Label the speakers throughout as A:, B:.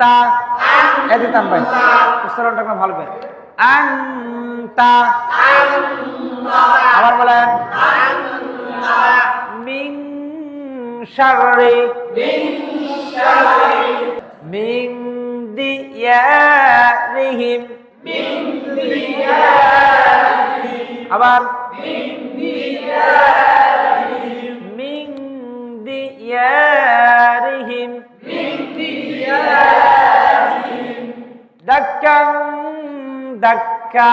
A: আংতা এতে টান ভাই, উচ্চারণটা ভালো করে। আংতা আবার বলেন মিং শাররি মিং দিয়ারিহিম। আবার মিং দাক্কা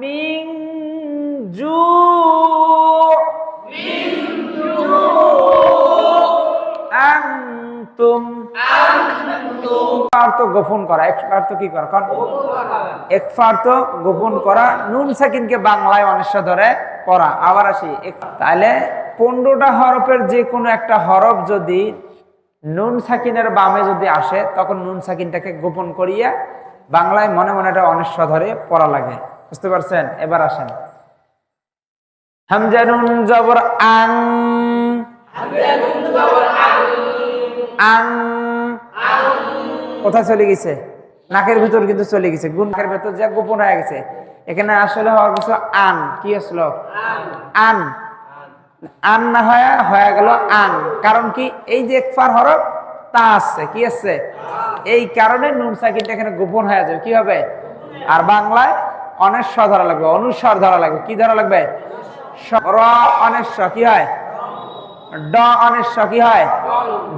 A: মিং জু আনতুম অর্থ গোপন করা এক অর্থ কি করা? কারণ এক অর্থ গোপন করা। নুন সাকিনকে বাংলায় অনিশ্চয় ধরে পড়া। আবার আসি তাহলে পনেরোটা হরফের যে কোনো একটা হরফ যদি নুন সাকিনের বামে যদি আসে, তখন নুন সাকিনটাকে গোপন করিয়া বাংলায় মনে মনে একটা অনিশ্চয় ধরে পড়া লাগে। বুঝতে পারছেন? এবার আসেন। হামজানুন জবর আং। আং। কোথায় চলে গেছে? নাকের ভিতর কিন্তু চলে গেছে। গুণ নাকের ভিতর যা গোপন হয়ে গেছে। এখানে আসলে হওয়ার কিছু আন। কি আসলো? আন। আন না হয়ে হয়ে গেল আন। কারণ কি? এই যে একফার হরফ, তা আছে, কি আছে? এই কারণে নুন সাকিনটা এখানে গোপন হয়ে যাবে, কি হবে? আর বাংলায় অনেশ্বর ধরা লাগবে, অনুস্বর ধরা লাগবে, কি ধরা লাগবে? র কি হয়? ড অনেশ্বর, কি হয়?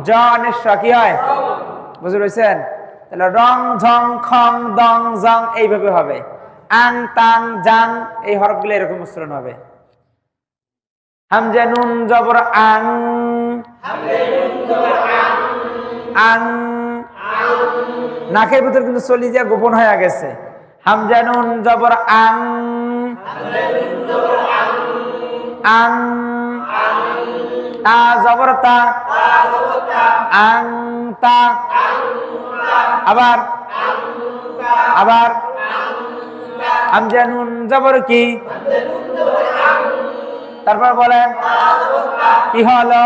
A: জ অনেশ্বর, কি হয়? বুঝতে পেরেছেন? তাহলে রং, ঝং, খং, দং জং এইভাবে হবে। আং, তাং, জাং, এই হরফগুলো এরকম উচ্চারণ হবে। হামজা নুন জবর আং। আং। নাকের ভিতর কিন্তু চলি যা গোপন হয়ে গেছে। হামজা নুন জবর আং। আং। তা জবর তা। আং তা। আবার। আবার। হামজা নুন জবর কি? তারপর বলেন কি হলো?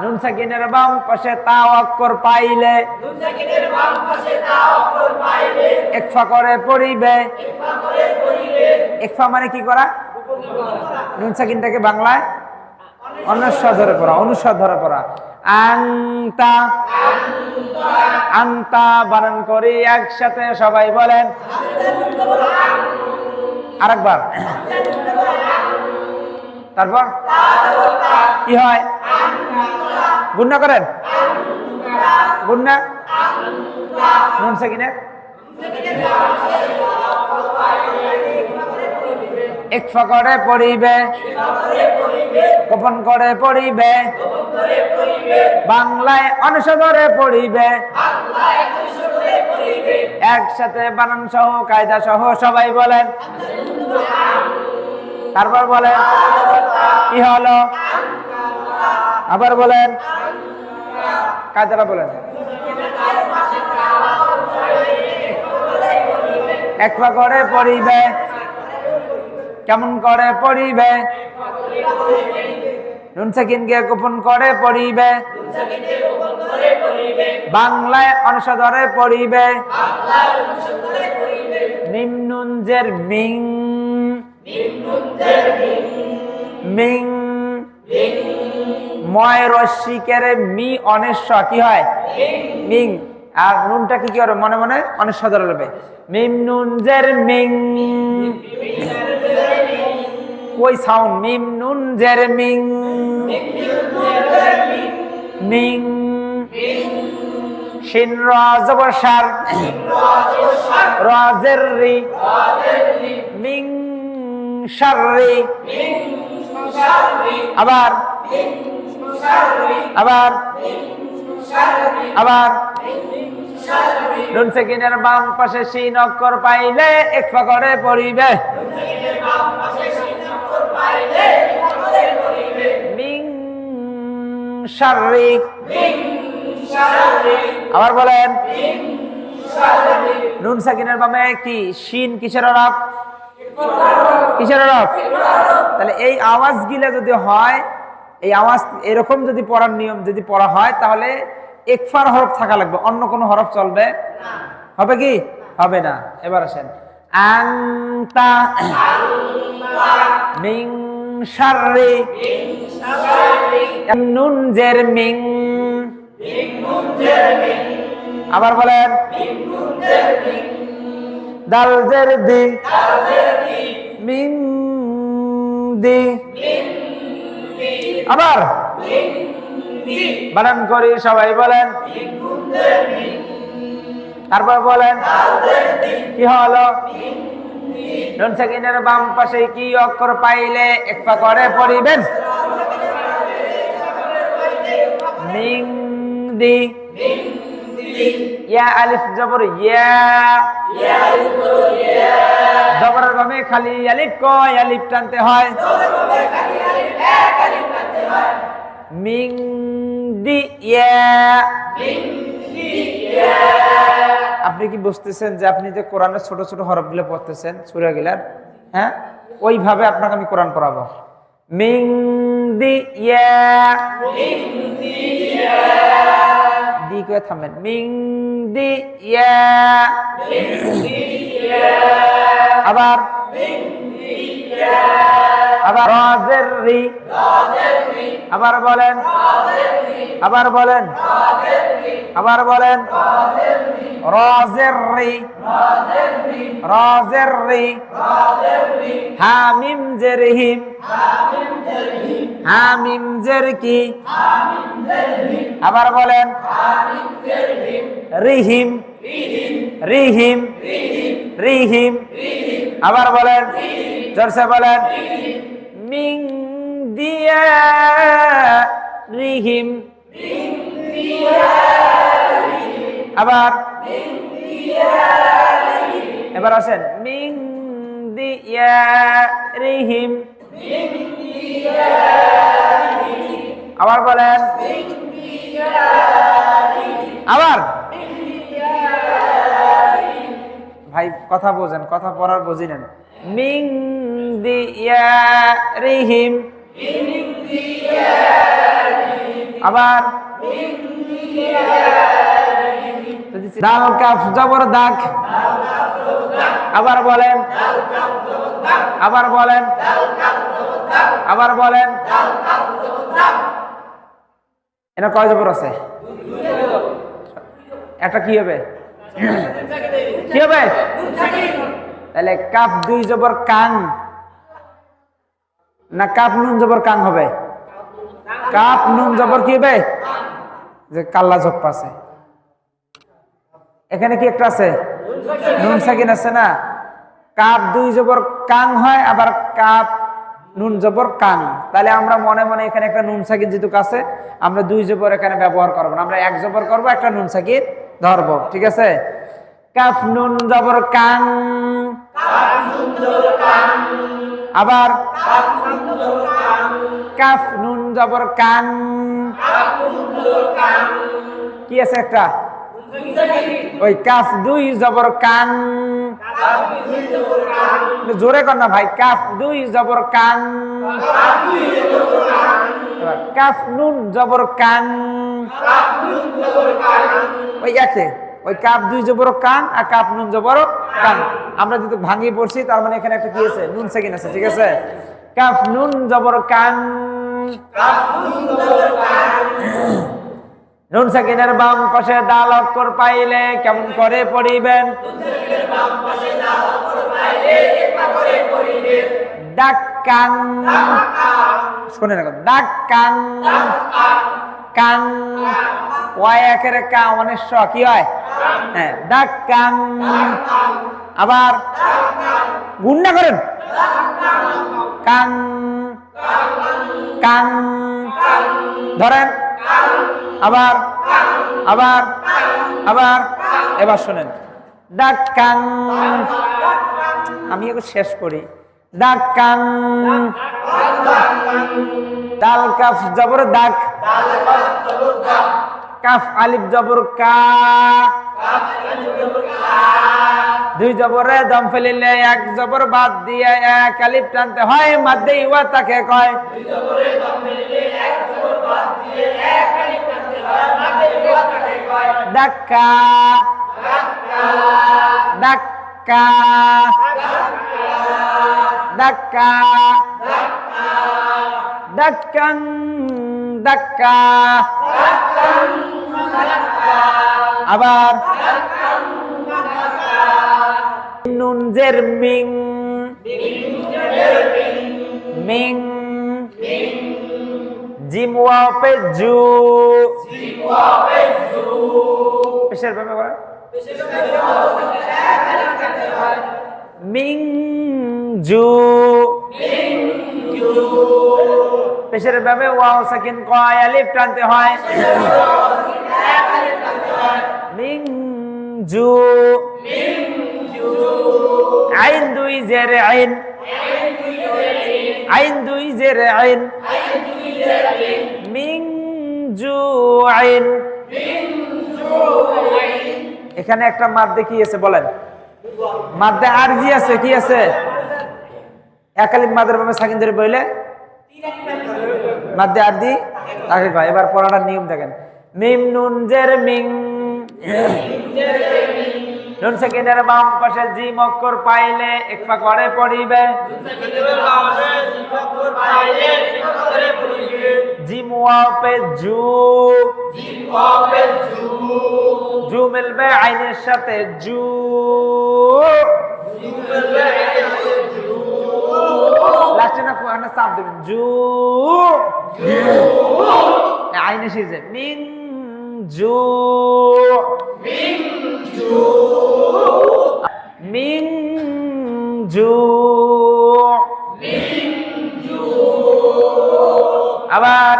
A: নুন সাকিনের বাম পাশে তা অক্ষর পাইলে একফা করে পড়িবে। একফা মানে কি করা? নুন সাকিনটাকে বাংলায় অনুস্বার ধরে পড়া, অনুস্বার ধরে পড়া। আংতা আংতা বানান করি একসাথে সবাই বলেন। আরেকবার। তারপর? কি হয়? গুন্না করেন? গুন্না নুন সেকিনের একফা করে পড়িবে। গোপন করে পড়িবে। বাংলায় অনুসদরে পড়িবে। একসাথে বানান সহ কায়দা সহ সবাই বলেন। তারপর বলেন, কি হলো? আবার বলেন, কায়দাটা বলেন। একফা করে পড়িবে, কেমন করে পড়িবে? নুন সাকিনকে গোপন করে পড়িবে, বাংলায় অনুসদরে পড়িবে নিম্নুঞ্জের মিং মিং। ময় রশ্মিকের মি অনেশ্ব কি হয়? মিং। আর নুনটা কি কি হবে? মনে মনে অনেশ্ব ধরে নেবে। মিম নুনজের মিং। কই সাউন্ড মিম নুন জের মিং। মিং। শিন রাজবসার রাজের রি। মিং। শাররি। আবার আবার আবার। নুন সেকিনের বাম পাশে শিন অক্ষর পাইলে একফা করে পড়িবে। মিং শাররি। আবার বলেন, নুন সাকিনের বামে কি? শিন কিসের অরব কিসের অরব তাহলে এই আওয়াজ গিলা যদি হয়, এই আওয়াজ এরকম যদি পড়ার নিয়ম যদি পড়া হয়, তাহলে একফার হরফ থাকা লাগবে, অন্য কোনো হরফ চলবে হবে কি? হবে না। এবার আসেন। আংতা মিং শাররি নুন জের মিং আবার বলেন দি। মিং দি আবার। বানান করি, সবাই বলেন। তারপর বলেন, কি হলো? নুন সেকেন্ডের বাম পাশে কি অক্ষর পাইলে একপা করে পড়িবেন? মিং দি ইয়া আলিফ জবর ইয়া। জবরের বামে খালি আলিফ কয়, আলিফ টানতে হয়। মিং দি ইয়া। আপনি কি বুঝতেছেন যে আপনি যে কোরআনের ছোট ছোট হরফগুলো পড়তেছেন, সুরা গিলার? হ্যাঁ? ওইভাবে আপনাকে আমি কোরআন পড়াবো। মিং দি ইয়া। মিং দি করে থামবেন মিং দি ইয়া আবার আবার রি। আবার বলেন। আবার বলেন। আবার বলেন। রাজের রি। রাজের রি। হামিম জের হিম। হামিম জের কি? আবার বলেন। রিহিম। রিহিম। রিহিম। আবার বলেন। জোরসে বলেন। মিং দিয়া রিহিম। আবার। এবার আসেন। মিং দিয়া রিহিম। আবার বলেন। কথা বোঝেন, কথা পড়ার বুঝি নেন। মিং রিহিম আবার দাল কাফ জবর আবার বলেন আবার বলেন আবার বলেন। এটা কয় জবর আছে? একটা কি হবে? কি হবে? তাহলে কাপ দুই জবর কাং। না কাপ নুন জবর কাং হবে? কাপ নুন জবর কি হবে? যে কাল্লা জপ আছে। এখানে কি একটা আছে? নুন সাকিন আছে না? কাপ দুই জবর কাং হয়, আবার কাপ নুন জবর কাং। তাহলে আমরা মনে মনে এখানে একটা নুন সাকিন যেহেতু আছে, আমরা দুই জবর এখানে ব্যবহার করব না। আমরা এক জবর করব, একটা নুন সাকিন ধরবো, ঠিক আছে? কাফ নুন জবর কাং। আবার কাফ নুন জবর কাং। কি আছে একটা? ওই কাফ দুই জবর কাং। জোরে কর না ভাই, কাফ দুই জবর কাং। এবার কাফ নুন জবর কাং। ওই একে, ওই কাপ দুই জবর কান আর কাপ নুন জবর কান। আমরা যেহেতু ভাঙিয়ে পড়ছি, তার মানে এখানে একটা কি আছে? নুন সেকেন্ড আছে, ঠিক আছে? কাফ নুন জবর কান। নুন সেকেন্ডের বাম পাশে দাল অক্ষর পাইলে কেমন করে পড়িবেন? ডাক কান। শোনেন এখন ডাক কান। কান। ওয়াই একের কা অনেক স কি হয়? হ্যাঁ ডাক কান আবার গুন্ডা করেন? কান কান ধরেন। আবার আবার আবার। এবার শোনেন। ডাক কান আমি একটু শেষ করি। ডাক কান ডাল কাফ জবর দাগ। কাফ আলিফ জবর কা। দুই জবরে দম ফেলিলে, এক জবর বাদ দিয়ে এক আলিফ টানতে হয়, মাদ্দে ইওয়া তাকে কয়। ডাক্কা। ডাক্কা। ডাক্কা। ডাক্কান। ডাক্কা। আবার নুন জের মিং। মিং। জিম ওয়াপে জু। পেশের ভাবে বলেন মিং জু। পেশের ভাবে ওয়াও সাকিন কয়, আলিফ টানতে হয়। মিং জু। আইন দুই জের আইন। আইন দুই জের আইন। মিং জু আইন। এখানে একটা মাদ্দে কি আছে বলেন? মাদ্দে আর জি আছে, কি আছে? একালিম মাদের ভাবে সাকিন ধরে বইলে মাদ্দে আর দি? তাকে কয়, এবার পড়াটার নিয়ম দেখেন। মিম নুন জের মিং। নুন সেকেন্ডের বাম পাশে জি মক্কর পাইলে এক পা করে পড়িবে। জি মুয়া পে জু। জু মিলবে আইনের সাথে জু। লাস্টে না কোয়ানা চাপ দেবেন। জু। আইনে শিখছে মিং জু। মিং জু। আবার।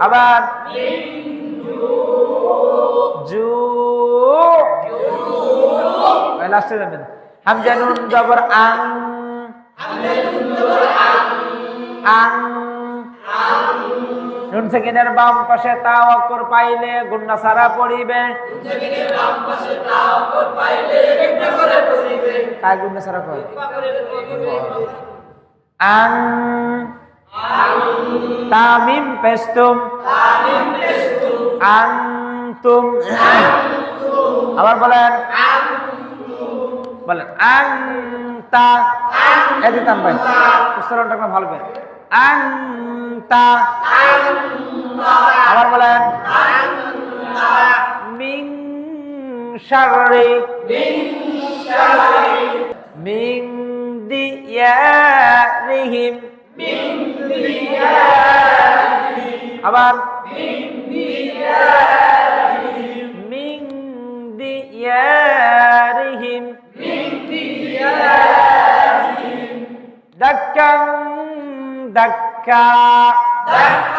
A: আবার। জু। লাস্টে যাবেন। হামজা নুন জবর আং। আং। নুন সেকেন্ডের বাম পাশে তা অক্ষর পাইলে গুন্না সারা পড়িবে। কায় গুন্না সারা কয় আং। তামিম পেস্তুম আং তুম আবার বলেন বলেন আং তা এ দিতাম উচ্চারণটা একদম ভালো করে। আং তা আবার বলেন মিং শাররি। মিং দিয়ারিহিম। আবার মিং দাক্কা